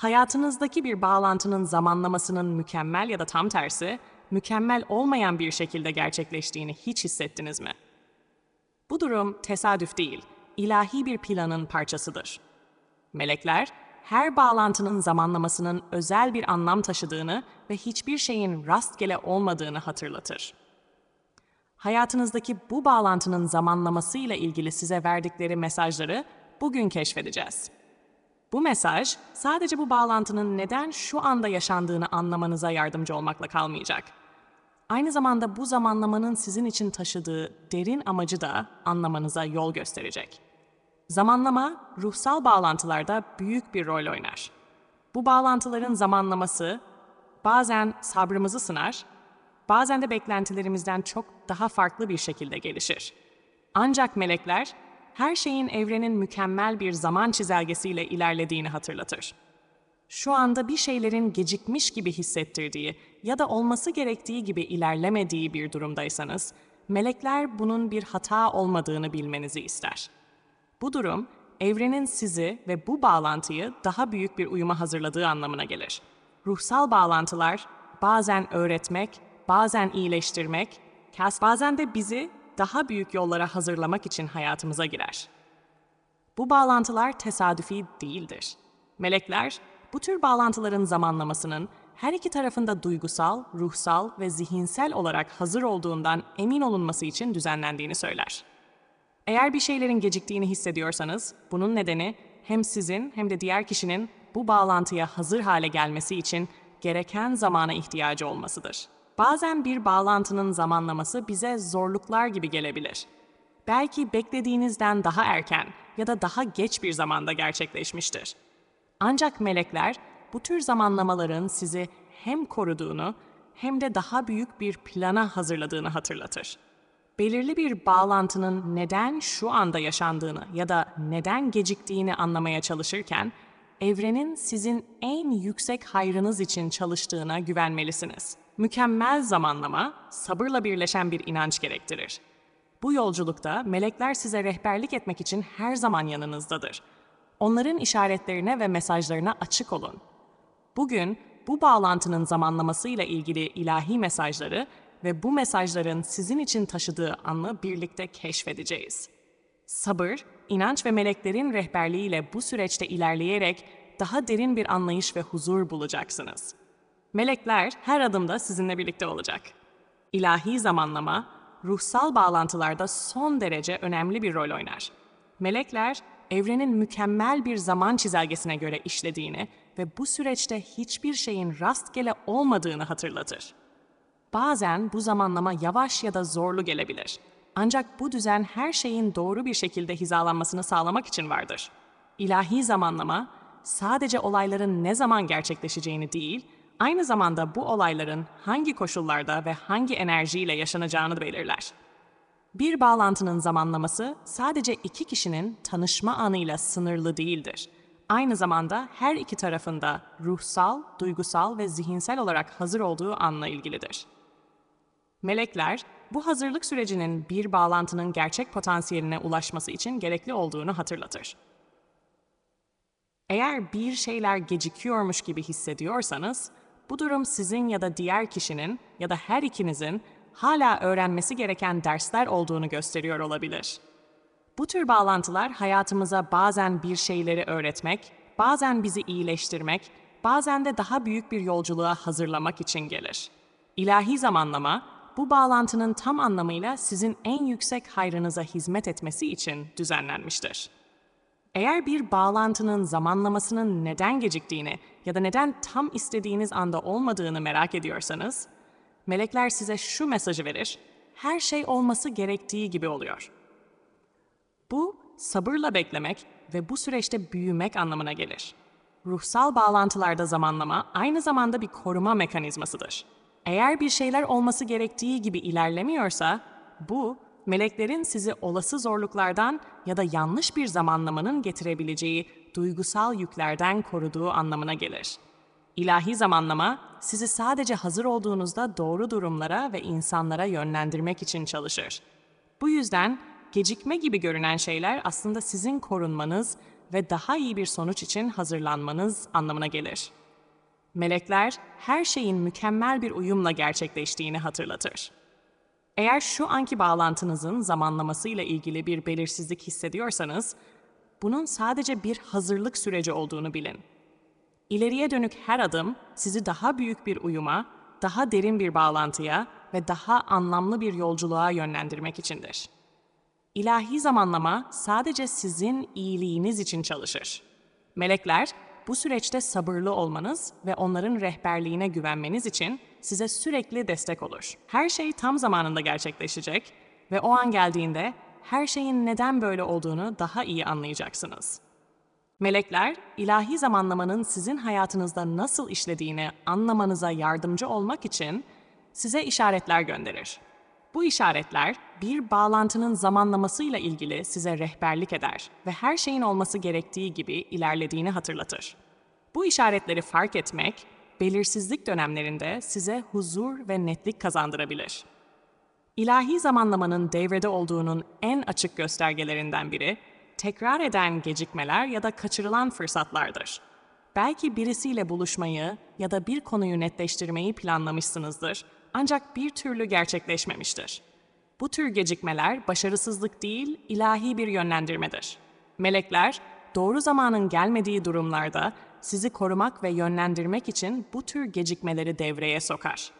Hayatınızdaki bir bağlantının zamanlamasının mükemmel ya da tam tersi, mükemmel olmayan bir şekilde gerçekleştiğini hiç hissettiniz mi? Bu durum tesadüf değil, ilahi bir planın parçasıdır. Melekler, her bağlantının zamanlamasının özel bir anlam taşıdığını ve hiçbir şeyin rastgele olmadığını hatırlatır. Hayatınızdaki bu bağlantının zamanlamasıyla ilgili size verdikleri mesajları bugün keşfedeceğiz. Bu mesaj sadece bu bağlantının neden şu anda yaşandığını anlamanıza yardımcı olmakla kalmayacak. Aynı zamanda bu zamanlamanın sizin için taşıdığı derin amacı da anlamanıza yol gösterecek. Zamanlama, ruhsal bağlantılarda büyük bir rol oynar. Bu bağlantıların zamanlaması bazen sabrımızı sınar, bazen de beklentilerimizden çok daha farklı bir şekilde gelişir. Ancak melekler, her şeyin evrenin mükemmel bir zaman çizelgesiyle ilerlediğini hatırlatır. Şu anda bir şeylerin gecikmiş gibi hissettirdiği ya da olması gerektiği gibi ilerlemediği bir durumdaysanız, melekler bunun bir hata olmadığını bilmenizi ister. Bu durum, evrenin sizi ve bu bağlantıyı daha büyük bir uyuma hazırladığı anlamına gelir. Ruhsal bağlantılar bazen öğretmek, bazen iyileştirmek, bazen de bizi daha büyük yollara hazırlamak için hayatımıza girer. Bu bağlantılar tesadüfi değildir. Melekler, bu tür bağlantıların zamanlamasının her iki tarafında duygusal, ruhsal ve zihinsel olarak hazır olduğundan emin olunması için düzenlendiğini söyler. Eğer bir şeylerin geciktiğini hissediyorsanız, bunun nedeni hem sizin hem de diğer kişinin bu bağlantıya hazır hale gelmesi için gereken zamana ihtiyacı olmasıdır. Bazen bir bağlantının zamanlaması bize zorluklar gibi gelebilir. Belki beklediğinizden daha erken ya da daha geç bir zamanda gerçekleşmiştir. Ancak melekler bu tür zamanlamaların sizi hem koruduğunu hem de daha büyük bir plana hazırladığını hatırlatır. Belirli bir bağlantının neden şu anda yaşandığını ya da neden geciktiğini anlamaya çalışırken, evrenin sizin en yüksek hayrınız için çalıştığına güvenmelisiniz. Mükemmel zamanlama, sabırla birleşen bir inanç gerektirir. Bu yolculukta melekler size rehberlik etmek için her zaman yanınızdadır. Onların işaretlerine ve mesajlarına açık olun. Bugün bu bağlantının zamanlamasıyla ilgili ilahi mesajları ve bu mesajların sizin için taşıdığı anı birlikte keşfedeceğiz. Sabır, inanç ve meleklerin rehberliğiyle bu süreçte ilerleyerek daha derin bir anlayış ve huzur bulacaksınız. Melekler her adımda sizinle birlikte olacak. İlahi zamanlama, ruhsal bağlantılarda son derece önemli bir rol oynar. Melekler, evrenin mükemmel bir zaman çizelgesine göre işlediğini ve bu süreçte hiçbir şeyin rastgele olmadığını hatırlatır. Bazen bu zamanlama yavaş ya da zorlu gelebilir. Ancak bu düzen her şeyin doğru bir şekilde hizalanmasını sağlamak için vardır. İlahi zamanlama sadece olayların ne zaman gerçekleşeceğini değil, aynı zamanda bu olayların hangi koşullarda ve hangi enerjiyle yaşanacağını belirler. Bir bağlantının zamanlaması sadece iki kişinin tanışma anıyla sınırlı değildir. Aynı zamanda her iki tarafında ruhsal, duygusal ve zihinsel olarak hazır olduğu anla ilgilidir. Melekler, bu hazırlık sürecinin bir bağlantının gerçek potansiyeline ulaşması için gerekli olduğunu hatırlatır. Eğer bir şeyler gecikiyormuş gibi hissediyorsanız, bu durum sizin ya da diğer kişinin ya da her ikinizin hala öğrenmesi gereken dersler olduğunu gösteriyor olabilir. Bu tür bağlantılar hayatımıza bazen bir şeyleri öğretmek, bazen bizi iyileştirmek, bazen de daha büyük bir yolculuğa hazırlamak için gelir. İlahi zamanlama, bu bağlantının tam anlamıyla sizin en yüksek hayrınıza hizmet etmesi için düzenlenmiştir. Eğer bir bağlantının zamanlamasının neden geciktiğini ya da neden tam istediğiniz anda olmadığını merak ediyorsanız, melekler size şu mesajı verir, her şey olması gerektiği gibi oluyor. Bu, sabırla beklemek ve bu süreçte büyümek anlamına gelir. Ruhsal bağlantılarda zamanlama aynı zamanda bir koruma mekanizmasıdır. Eğer bir şeyler olması gerektiği gibi ilerlemiyorsa, bu meleklerin sizi olası zorluklardan ya da yanlış bir zamanlamanın getirebileceği duygusal yüklerden koruduğu anlamına gelir. İlahi zamanlama sizi sadece hazır olduğunuzda doğru durumlara ve insanlara yönlendirmek için çalışır. Bu yüzden gecikme gibi görünen şeyler aslında sizin korunmanız ve daha iyi bir sonuç için hazırlanmanız anlamına gelir. Melekler her şeyin mükemmel bir uyumla gerçekleştiğini hatırlatır. Eğer şu anki bağlantınızın zamanlamasıyla ilgili bir belirsizlik hissediyorsanız, bunun sadece bir hazırlık süreci olduğunu bilin. İleriye dönük her adım sizi daha büyük bir uyuma, daha derin bir bağlantıya ve daha anlamlı bir yolculuğa yönlendirmek içindir. İlahi zamanlama sadece sizin iyiliğiniz için çalışır. Melekler bu süreçte sabırlı olmanız ve onların rehberliğine güvenmeniz için size sürekli destek olur. Her şey tam zamanında gerçekleşecek ve o an geldiğinde her şeyin neden böyle olduğunu daha iyi anlayacaksınız. Melekler, ilahi zamanlamanın sizin hayatınızda nasıl işlediğini anlamanıza yardımcı olmak için size işaretler gönderir. Bu işaretler bir bağlantının zamanlamasıyla ilgili size rehberlik eder ve her şeyin olması gerektiği gibi ilerlediğini hatırlatır. Bu işaretleri fark etmek, belirsizlik dönemlerinde size huzur ve netlik kazandırabilir. İlahi zamanlamanın devrede olduğunun en açık göstergelerinden biri, tekrar eden gecikmeler ya da kaçırılan fırsatlardır. Belki birisiyle buluşmayı ya da bir konuyu netleştirmeyi planlamışsınızdır ancak bir türlü gerçekleşmemiştir. Bu tür gecikmeler başarısızlık değil, ilahi bir yönlendirmedir. Melekler, doğru zamanın gelmediği durumlarda sizi korumak ve yönlendirmek için bu tür gecikmeleri devreye sokar.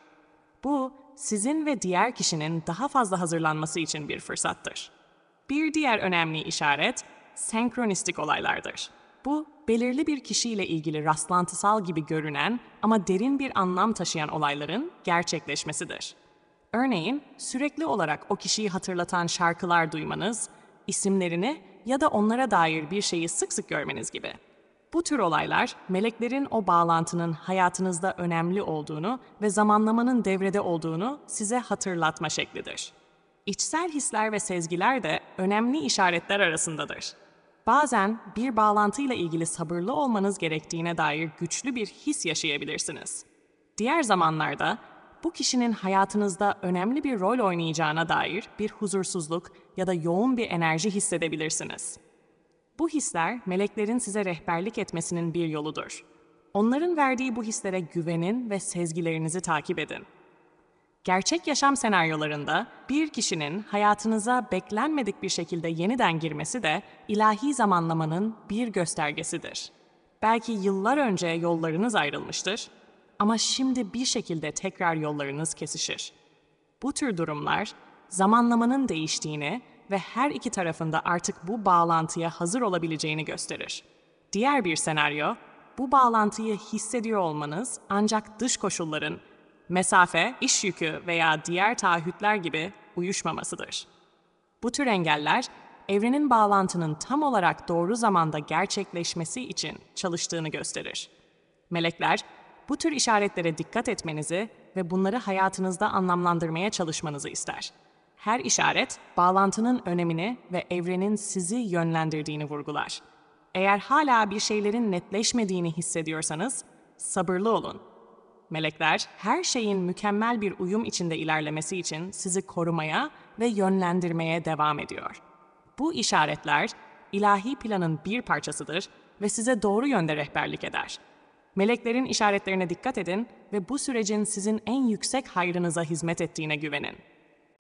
Bu, sizin ve diğer kişinin daha fazla hazırlanması için bir fırsattır. Bir diğer önemli işaret, senkronistik olaylardır. Bu, belirli bir kişiyle ilgili rastlantısal gibi görünen ama derin bir anlam taşıyan olayların gerçekleşmesidir. Örneğin, sürekli olarak o kişiyi hatırlatan şarkılar duymanız, isimlerini ya da onlara dair bir şeyi sık sık görmeniz gibi. Bu tür olaylar, meleklerin o bağlantının hayatınızda önemli olduğunu ve zamanlamanın devrede olduğunu size hatırlatma şeklidir. İçsel hisler ve sezgiler de önemli işaretler arasındadır. Bazen bir bağlantıyla ilgili sabırlı olmanız gerektiğine dair güçlü bir his yaşayabilirsiniz. Diğer zamanlarda bu kişinin hayatınızda önemli bir rol oynayacağına dair bir huzursuzluk ya da yoğun bir enerji hissedebilirsiniz. Bu hisler meleklerin size rehberlik etmesinin bir yoludur. Onların verdiği bu hislere güvenin ve sezgilerinizi takip edin. Gerçek yaşam senaryolarında bir kişinin hayatınıza beklenmedik bir şekilde yeniden girmesi de ilahi zamanlamanın bir göstergesidir. Belki yıllar önce yollarınız ayrılmıştır ama şimdi bir şekilde tekrar yollarınız kesişir. Bu tür durumlar zamanlamanın değiştiğini ve her iki tarafında artık bu bağlantıya hazır olabileceğini gösterir. Diğer bir senaryo, bu bağlantıyı hissediyor olmanız ancak dış koşulların mesafe, iş yükü veya diğer taahhütler gibi uyuşmamasıdır. Bu tür engeller, evrenin bağlantının tam olarak doğru zamanda gerçekleşmesi için çalıştığını gösterir. Melekler, bu tür işaretlere dikkat etmenizi ve bunları hayatınızda anlamlandırmaya çalışmanızı ister. Her işaret, bağlantının önemini ve evrenin sizi yönlendirdiğini vurgular. Eğer hala bir şeylerin netleşmediğini hissediyorsanız, sabırlı olun Melekler her şeyin mükemmel bir uyum içinde ilerlemesi için sizi korumaya ve yönlendirmeye devam ediyor. Bu işaretler ilahi planın bir parçasıdır ve size doğru yönde rehberlik eder. Meleklerin işaretlerine dikkat edin ve bu sürecin sizin en yüksek hayrınıza hizmet ettiğine güvenin.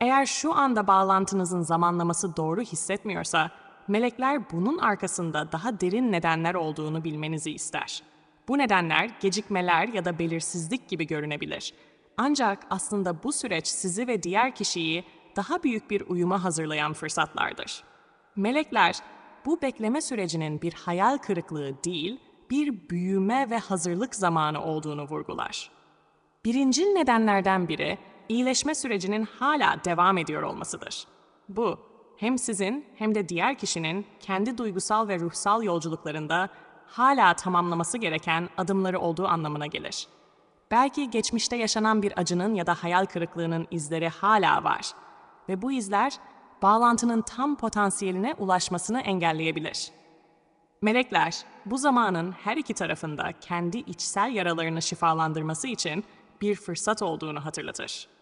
Eğer şu anda bağlantınızın zamanlaması doğru hissetmiyorsa, melekler bunun arkasında daha derin nedenler olduğunu bilmenizi ister. Bu nedenler gecikmeler ya da belirsizlik gibi görünebilir. Ancak aslında bu süreç sizi ve diğer kişiyi daha büyük bir uyuma hazırlayan fırsatlardır. Melekler, bu bekleme sürecinin bir hayal kırıklığı değil, bir büyüme ve hazırlık zamanı olduğunu vurgular. Birincil nedenlerden biri, iyileşme sürecinin hala devam ediyor olmasıdır. Bu, hem sizin hem de diğer kişinin kendi duygusal ve ruhsal yolculuklarında hala tamamlaması gereken adımları olduğu anlamına gelir. Belki geçmişte yaşanan bir acının ya da hayal kırıklığının izleri hala var ve bu izler bağlantının tam potansiyeline ulaşmasını engelleyebilir. Melekler, bu zamanın her iki tarafında kendi içsel yaralarını şifalandırması için bir fırsat olduğunu hatırlatır.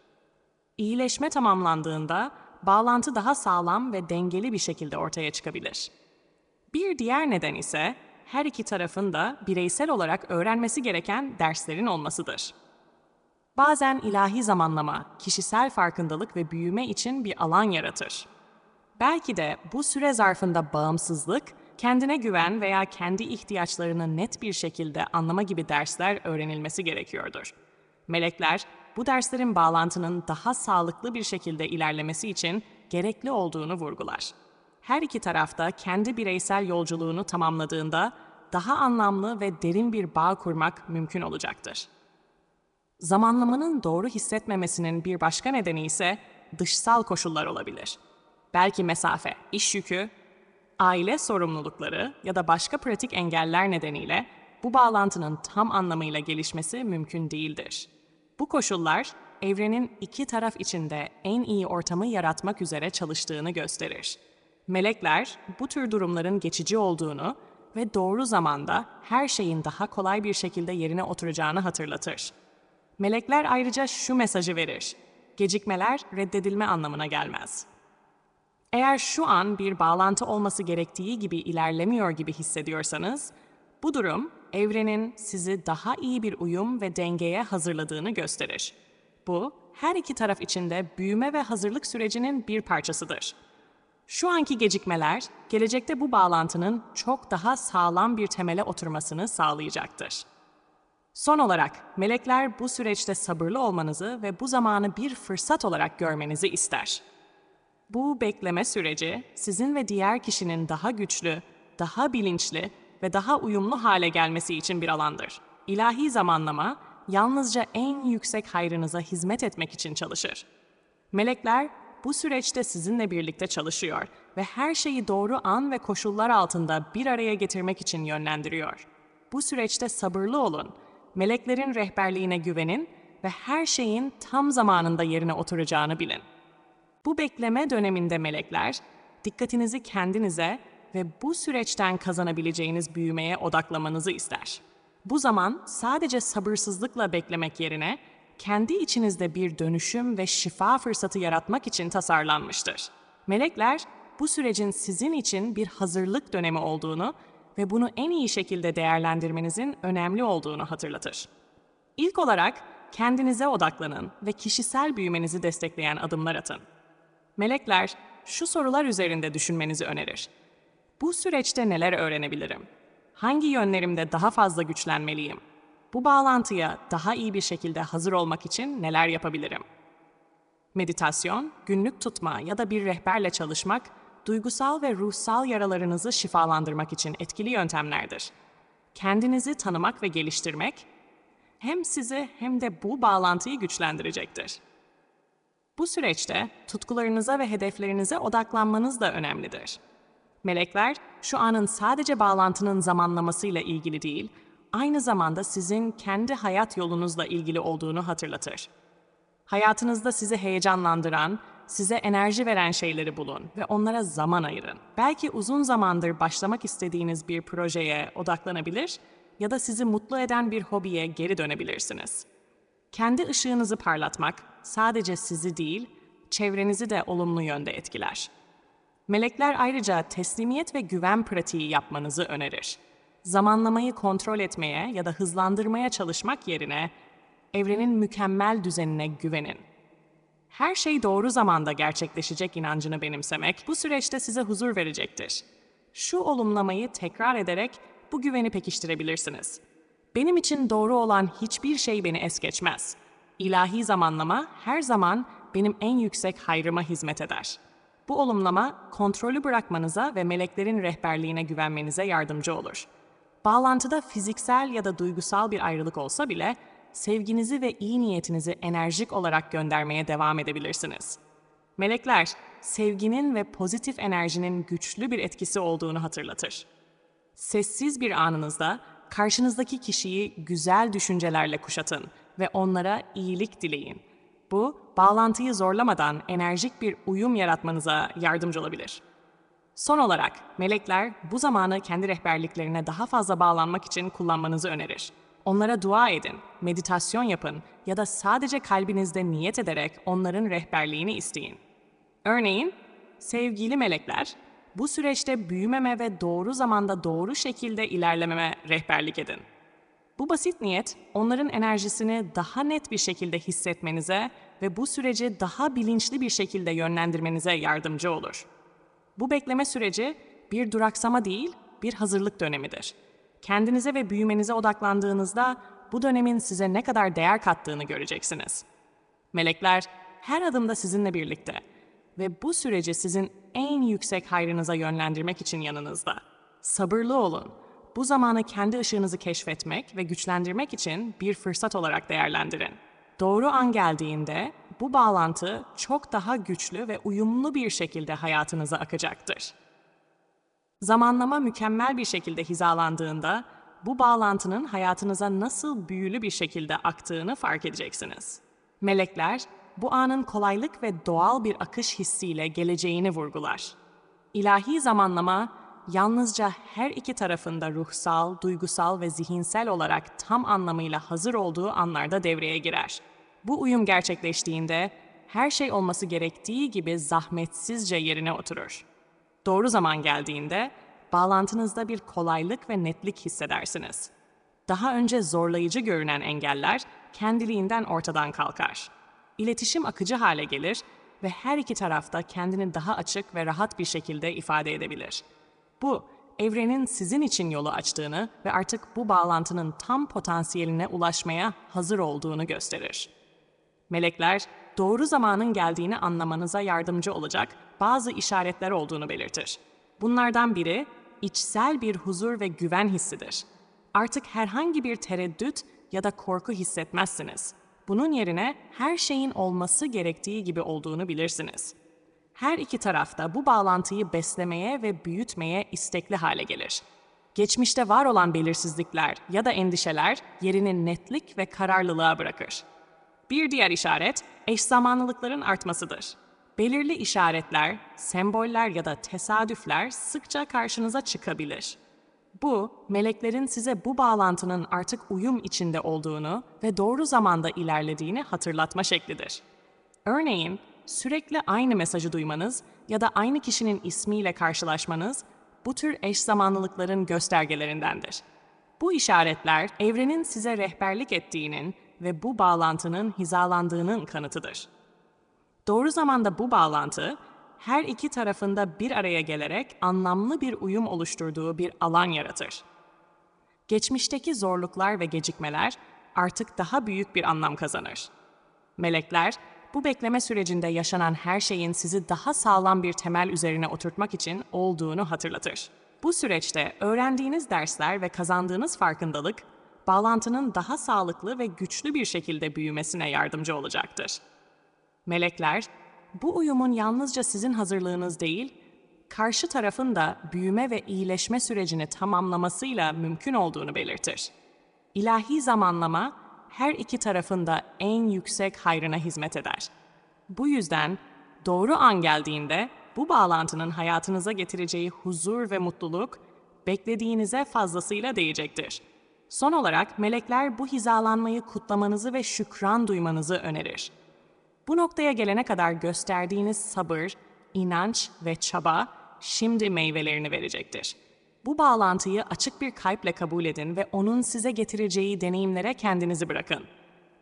İyileşme tamamlandığında bağlantı daha sağlam ve dengeli bir şekilde ortaya çıkabilir. Bir diğer neden ise her iki tarafın da bireysel olarak öğrenmesi gereken derslerin olmasıdır. Bazen ilahi zamanlama, kişisel farkındalık ve büyüme için bir alan yaratır. Belki de bu süre zarfında bağımsızlık, kendine güven veya kendi ihtiyaçlarını net bir şekilde anlama gibi dersler öğrenilmesi gerekiyordur. Melekler, bu derslerin bağlantının daha sağlıklı bir şekilde ilerlemesi için gerekli olduğunu vurgular. Her iki tarafta kendi bireysel yolculuğunu tamamladığında daha anlamlı ve derin bir bağ kurmak mümkün olacaktır. Zamanlamanın doğru hissetmemesinin bir başka nedeni ise dışsal koşullar olabilir. Belki mesafe, iş yükü, aile sorumlulukları ya da başka pratik engeller nedeniyle bu bağlantının tam anlamıyla gelişmesi mümkün değildir. Bu koşullar evrenin iki taraf içinde en iyi ortamı yaratmak üzere çalıştığını gösterir. Melekler bu tür durumların geçici olduğunu ve doğru zamanda her şeyin daha kolay bir şekilde yerine oturacağını hatırlatır. Melekler ayrıca şu mesajı verir. Gecikmeler reddedilme anlamına gelmez. Eğer şu an bir bağlantı olması gerektiği gibi ilerlemiyor gibi hissediyorsanız, bu durum evrenin sizi daha iyi bir uyum ve dengeye hazırladığını gösterir. Bu, her iki taraf içinde büyüme ve hazırlık sürecinin bir parçasıdır. Şu anki gecikmeler, gelecekte bu bağlantının çok daha sağlam bir temele oturmasını sağlayacaktır. Son olarak, melekler bu süreçte sabırlı olmanızı ve bu zamanı bir fırsat olarak görmenizi ister. Bu bekleme süreci sizin ve diğer kişinin daha güçlü, daha bilinçli ve daha uyumlu hale gelmesi için bir alandır. İlahi zamanlama yalnızca en yüksek hayrınıza hizmet etmek için çalışır. Melekler bu süreçte sizinle birlikte çalışıyor ve her şeyi doğru an ve koşullar altında bir araya getirmek için yönlendiriyor. Bu süreçte sabırlı olun, meleklerin rehberliğine güvenin ve her şeyin tam zamanında yerine oturacağını bilin. Bu bekleme döneminde melekler, dikkatinizi kendinize ve bu süreçten kazanabileceğiniz büyümeye odaklamanızı ister. Bu zaman sadece sabırsızlıkla beklemek yerine kendi içinizde bir dönüşüm ve şifa fırsatı yaratmak için tasarlanmıştır. Melekler bu sürecin sizin için bir hazırlık dönemi olduğunu ve bunu en iyi şekilde değerlendirmenizin önemli olduğunu hatırlatır. İlk olarak kendinize odaklanın ve kişisel büyümenizi destekleyen adımlar atın. Melekler şu sorular üzerinde düşünmenizi önerir. Bu süreçte neler öğrenebilirim? Hangi yönlerimde daha fazla güçlenmeliyim? Bu bağlantıya daha iyi bir şekilde hazır olmak için neler yapabilirim? Meditasyon, günlük tutma ya da bir rehberle çalışmak, duygusal ve ruhsal yaralarınızı şifalandırmak için etkili yöntemlerdir. Kendinizi tanımak ve geliştirmek, hem sizi hem de bu bağlantıyı güçlendirecektir. Bu süreçte tutkularınıza ve hedeflerinize odaklanmanız da önemlidir. Melekler, şu anın sadece bağlantının zamanlamasıyla ilgili değil, aynı zamanda sizin kendi hayat yolunuzla ilgili olduğunu hatırlatır. Hayatınızda sizi heyecanlandıran, size enerji veren şeyleri bulun ve onlara zaman ayırın. Belki uzun zamandır başlamak istediğiniz bir projeye odaklanabilir ya da sizi mutlu eden bir hobiye geri dönebilirsiniz. Kendi ışığınızı parlatmak sadece sizi değil, çevrenizi de olumlu yönde etkiler. Melekler ayrıca teslimiyet ve güven pratiği yapmanızı önerir. Zamanlamayı kontrol etmeye ya da hızlandırmaya çalışmak yerine evrenin mükemmel düzenine güvenin. Her şey doğru zamanda gerçekleşecek inancını benimsemek bu süreçte size huzur verecektir. Şu olumlamayı tekrar ederek bu güveni pekiştirebilirsiniz. Benim için doğru olan hiçbir şey beni es geçmez. İlahi zamanlama her zaman benim en yüksek hayrıma hizmet eder. Bu olumlama kontrolü bırakmanıza ve meleklerin rehberliğine güvenmenize yardımcı olur. Bağlantıda fiziksel ya da duygusal bir ayrılık olsa bile sevginizi ve iyi niyetinizi enerjik olarak göndermeye devam edebilirsiniz. Melekler, sevginin ve pozitif enerjinin güçlü bir etkisi olduğunu hatırlatır. Sessiz bir anınızda karşınızdaki kişiyi güzel düşüncelerle kuşatın ve onlara iyilik dileyin. Bu, bağlantıyı zorlamadan enerjik bir uyum yaratmanıza yardımcı olabilir. Son olarak, melekler bu zamanı kendi rehberliklerine daha fazla bağlanmak için kullanmanızı önerir. Onlara dua edin, meditasyon yapın ya da sadece kalbinizde niyet ederek onların rehberliğini isteyin. Örneğin, sevgili melekler, Bu süreçte büyümeme ve doğru zamanda doğru şekilde ilerlememe rehberlik edin. Bu basit niyet, onların enerjisini daha net bir şekilde hissetmenize ve bu süreci daha bilinçli bir şekilde yönlendirmenize yardımcı olur. Bu bekleme süreci bir duraksama değil, bir hazırlık dönemidir. Kendinize ve büyümenize odaklandığınızda bu dönemin size ne kadar değer kattığını göreceksiniz. Melekler her adımda sizinle birlikte ve bu süreci sizin en yüksek hayrınıza yönlendirmek için yanınızda. Sabırlı olun. Bu zamanı kendi ışığınızı keşfetmek ve güçlendirmek için bir fırsat olarak değerlendirin. Doğru an geldiğinde bu bağlantı çok daha güçlü ve uyumlu bir şekilde hayatınıza akacaktır. Zamanlama mükemmel bir şekilde hizalandığında bu bağlantının hayatınıza nasıl büyülü bir şekilde aktığını fark edeceksiniz. Melekler bu anın kolaylık ve doğal bir akış hissiyle geleceğini vurgular. İlahi zamanlama yalnızca her iki tarafında ruhsal, duygusal ve zihinsel olarak tam anlamıyla hazır olduğu anlarda devreye girer. Bu uyum gerçekleştiğinde her şey olması gerektiği gibi zahmetsizce yerine oturur. Doğru zaman geldiğinde bağlantınızda bir kolaylık ve netlik hissedersiniz. Daha önce zorlayıcı görünen engeller kendiliğinden ortadan kalkar. İletişim akıcı hale gelir ve her iki tarafta kendini daha açık ve rahat bir şekilde ifade edebilir. Bu, evrenin sizin için yolu açtığını ve artık bu bağlantının tam potansiyeline ulaşmaya hazır olduğunu gösterir. Melekler, doğru zamanın geldiğini anlamanıza yardımcı olacak bazı işaretler olduğunu belirtir. Bunlardan biri, içsel bir huzur ve güven hissidir. Artık herhangi bir tereddüt ya da korku hissetmezsiniz. Bunun yerine her şeyin olması gerektiği gibi olduğunu bilirsiniz. Her iki tarafta bu bağlantıyı beslemeye ve büyütmeye istekli hale gelir. Geçmişte var olan belirsizlikler ya da endişeler yerini netlik ve kararlılığa bırakır. Bir diğer işaret eş zamanlılıkların artmasıdır. Belirli işaretler, semboller ya da tesadüfler sıkça karşınıza çıkabilir. Bu, meleklerin size bu bağlantının artık uyum içinde olduğunu ve doğru zamanda ilerlediğini hatırlatma şeklidir. Örneğin, sürekli aynı mesajı duymanız ya da aynı kişinin ismiyle karşılaşmanız bu tür eş zamanlılıkların göstergelerindendir. Bu işaretler evrenin size rehberlik ettiğinin ve bu bağlantının hizalandığının kanıtıdır. Doğru zamanda bu bağlantı her iki tarafında bir araya gelerek anlamlı bir uyum oluşturduğu bir alan yaratır. Geçmişteki zorluklar ve gecikmeler artık daha büyük bir anlam kazanır. Melekler, bu bekleme sürecinde yaşanan her şeyin sizi daha sağlam bir temel üzerine oturtmak için olduğunu hatırlatır. Bu süreçte öğrendiğiniz dersler ve kazandığınız farkındalık, bağlantının daha sağlıklı ve güçlü bir şekilde büyümesine yardımcı olacaktır. Melekler, bu uyumun yalnızca sizin hazırlığınız değil, karşı tarafın da büyüme ve iyileşme sürecini tamamlamasıyla mümkün olduğunu belirtir. İlahi zamanlama her iki tarafın da en yüksek hayrına hizmet eder. Bu yüzden doğru an geldiğinde bu bağlantının hayatınıza getireceği huzur ve mutluluk beklediğinize fazlasıyla değecektir. Son olarak melekler bu hizalanmayı kutlamanızı ve şükran duymanızı önerir. Bu noktaya gelene kadar gösterdiğiniz sabır, inanç ve çaba şimdi meyvelerini verecektir. Bu bağlantıyı açık bir kalple kabul edin ve onun size getireceği deneyimlere kendinizi bırakın.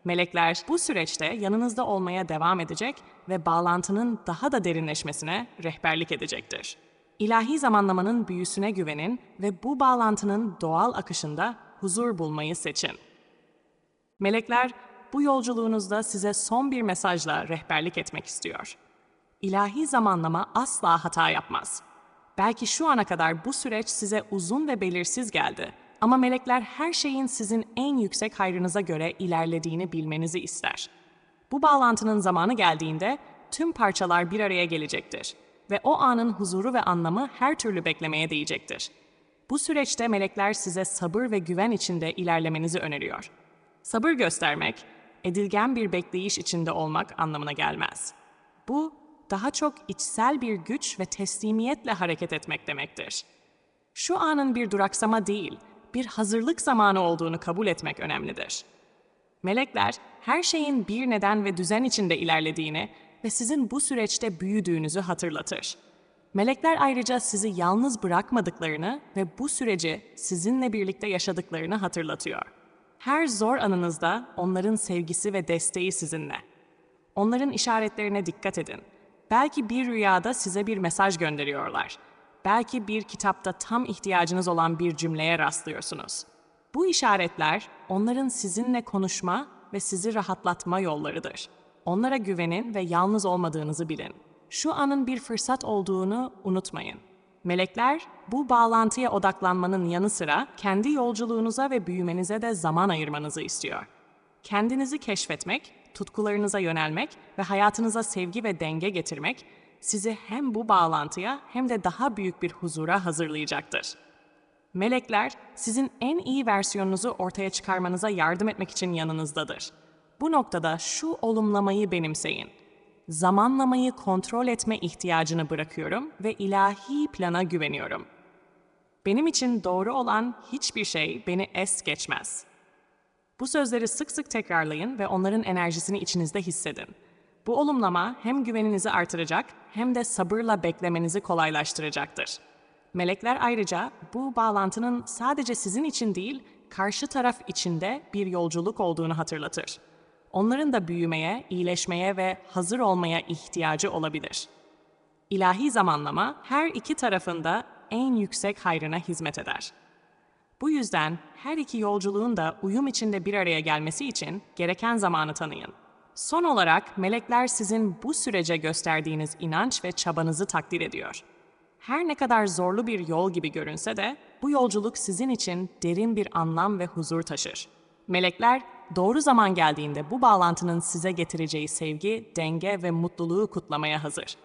Melekler bu süreçte yanınızda olmaya devam edecek ve bağlantının daha da derinleşmesine rehberlik edecektir. İlahi zamanlamanın büyüsüne güvenin ve bu bağlantının doğal akışında huzur bulmayı seçin. Melekler bu yolculuğunuzda size son bir mesajla rehberlik etmek istiyor. İlahi zamanlama asla hata yapmaz. Belki şu ana kadar bu süreç size uzun ve belirsiz geldi ama melekler her şeyin sizin en yüksek hayrınıza göre ilerlediğini bilmenizi ister. Bu bağlantının zamanı geldiğinde tüm parçalar bir araya gelecektir ve o anın huzuru ve anlamı her türlü beklemeye değecektir. Bu süreçte melekler size sabır ve güven içinde ilerlemenizi öneriyor. Sabır göstermek, edilgen bir bekleyiş içinde olmak anlamına gelmez. Bu, daha çok içsel bir güç ve teslimiyetle hareket etmek demektir. Şu anın bir duraksama değil, bir hazırlık zamanı olduğunu kabul etmek önemlidir. Melekler, her şeyin bir neden ve düzen içinde ilerlediğini ve sizin bu süreçte büyüdüğünüzü hatırlatır. Melekler ayrıca sizi yalnız bırakmadıklarını ve bu süreci sizinle birlikte yaşadıklarını hatırlatıyor. Her zor anınızda onların sevgisi ve desteği sizinle. Onların işaretlerine dikkat edin. Belki bir rüyada size bir mesaj gönderiyorlar. Belki bir kitapta tam ihtiyacınız olan bir cümleye rastlıyorsunuz. Bu işaretler onların sizinle konuşma ve sizi rahatlatma yollarıdır. Onlara güvenin ve yalnız olmadığınızı bilin. Şu anın bir fırsat olduğunu unutmayın. Melekler bu bağlantıya odaklanmanın yanı sıra kendi yolculuğunuza ve büyümenize de zaman ayırmanızı istiyor. Kendinizi keşfetmek, tutkularınıza yönelmek ve hayatınıza sevgi ve denge getirmek sizi hem bu bağlantıya hem de daha büyük bir huzura hazırlayacaktır. Melekler sizin en iyi versiyonunuzu ortaya çıkarmanıza yardım etmek için yanınızdadır. Bu noktada şu olumlamayı benimseyin. Zamanlamayı kontrol etme ihtiyacını bırakıyorum ve ilahi plana güveniyorum. Benim için doğru olan hiçbir şey beni es geçmez. Bu sözleri sık sık tekrarlayın ve onların enerjisini içinizde hissedin. Bu olumlama hem güveninizi artıracak hem de sabırla beklemenizi kolaylaştıracaktır. Melekler ayrıca bu bağlantının sadece sizin için değil, karşı taraf içinde bir yolculuk olduğunu hatırlatır. Onların da büyümeye, iyileşmeye ve hazır olmaya ihtiyacı olabilir. İlahi zamanlama her iki tarafında en yüksek hayrına hizmet eder. Bu yüzden her iki yolculuğun da uyum içinde bir araya gelmesi için gereken zamanı tanıyın. Son olarak melekler sizin bu sürece gösterdiğiniz inanç ve çabanızı takdir ediyor. Her ne kadar zorlu bir yol gibi görünse de bu yolculuk sizin için derin bir anlam ve huzur taşır. Melekler doğru zaman geldiğinde bu bağlantının size getireceği sevgi, denge ve mutluluğu kutlamaya hazır.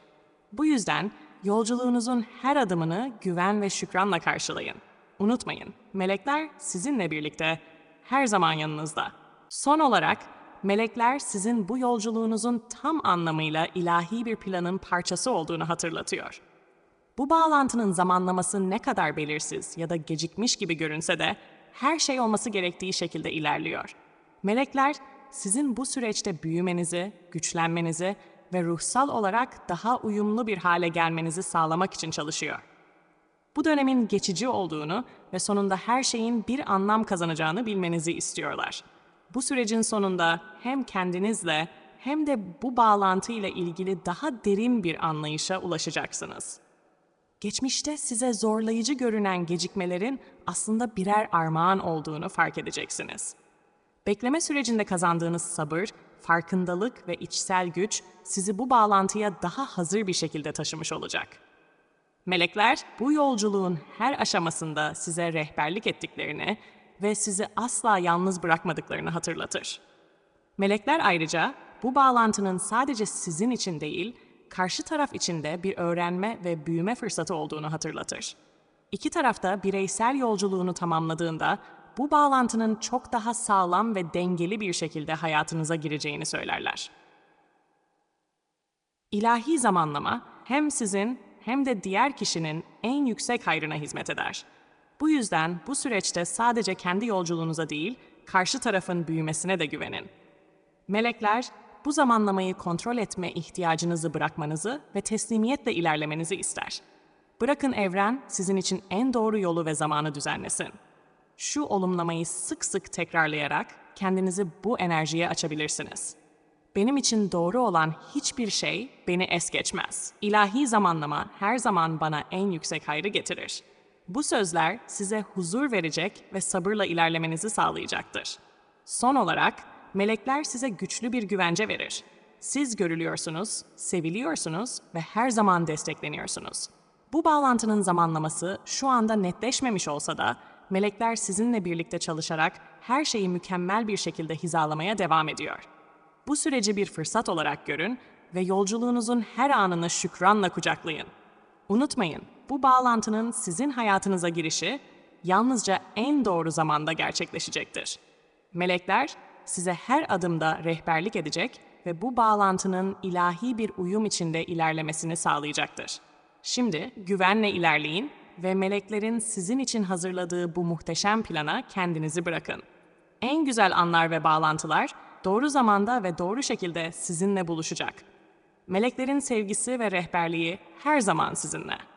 Bu yüzden yolculuğunuzun her adımını güven ve şükranla karşılayın. Unutmayın, melekler sizinle birlikte, her zaman yanınızda. Son olarak, melekler sizin bu yolculuğunuzun tam anlamıyla ilahi bir planın parçası olduğunu hatırlatıyor. Bu bağlantının zamanlaması ne kadar belirsiz ya da gecikmiş gibi görünse de her şey olması gerektiği şekilde ilerliyor. Melekler sizin bu süreçte büyümenizi, güçlenmenizi ve ruhsal olarak daha uyumlu bir hale gelmenizi sağlamak için çalışıyor. Bu dönemin geçici olduğunu ve sonunda her şeyin bir anlam kazanacağını bilmenizi istiyorlar. Bu sürecin sonunda hem kendinizle hem de bu bağlantı ile ilgili daha derin bir anlayışa ulaşacaksınız. Geçmişte size zorlayıcı görünen gecikmelerin aslında birer armağan olduğunu fark edeceksiniz. Bekleme sürecinde kazandığınız sabır, farkındalık ve içsel güç sizi bu bağlantıya daha hazır bir şekilde taşımış olacak. Melekler bu yolculuğun her aşamasında size rehberlik ettiklerini ve sizi asla yalnız bırakmadıklarını hatırlatır. Melekler ayrıca bu bağlantının sadece sizin için değil, karşı taraf için de bir öğrenme ve büyüme fırsatı olduğunu hatırlatır. İki tarafta bireysel yolculuğunu tamamladığında bu bağlantının çok daha sağlam ve dengeli bir şekilde hayatınıza gireceğini söylerler. İlahi zamanlama hem sizin hem de diğer kişinin en yüksek hayrına hizmet eder. Bu yüzden bu süreçte sadece kendi yolculuğunuza değil, karşı tarafın büyümesine de güvenin. Melekler bu zamanlamayı kontrol etme ihtiyacınızı bırakmanızı ve teslimiyetle ilerlemenizi ister. Bırakın evren sizin için en doğru yolu ve zamanı düzenlesin. Şu olumlamayı sık sık tekrarlayarak kendinizi bu enerjiye açabilirsiniz. Benim için doğru olan hiçbir şey beni es geçmez. İlahi zamanlama her zaman bana en yüksek hayrı getirir. Bu sözler size huzur verecek ve sabırla ilerlemenizi sağlayacaktır. Son olarak melekler size güçlü bir güvence verir. Siz görülüyorsunuz, seviliyorsunuz ve her zaman destekleniyorsunuz. Bu bağlantının zamanlaması şu anda netleşmemiş olsa da melekler sizinle birlikte çalışarak her şeyi mükemmel bir şekilde hizalamaya devam ediyor. Bu süreci bir fırsat olarak görün ve yolculuğunuzun her anını şükranla kucaklayın. Unutmayın, bu bağlantının sizin hayatınıza girişi yalnızca en doğru zamanda gerçekleşecektir. Melekler size her adımda rehberlik edecek ve bu bağlantının ilahi bir uyum içinde ilerlemesini sağlayacaktır. Şimdi güvenle ilerleyin ve meleklerin sizin için hazırladığı bu muhteşem plana kendinizi bırakın. En güzel anlar ve bağlantılar doğru zamanda ve doğru şekilde sizinle buluşacak. Meleklerin sevgisi ve rehberliği her zaman sizinle.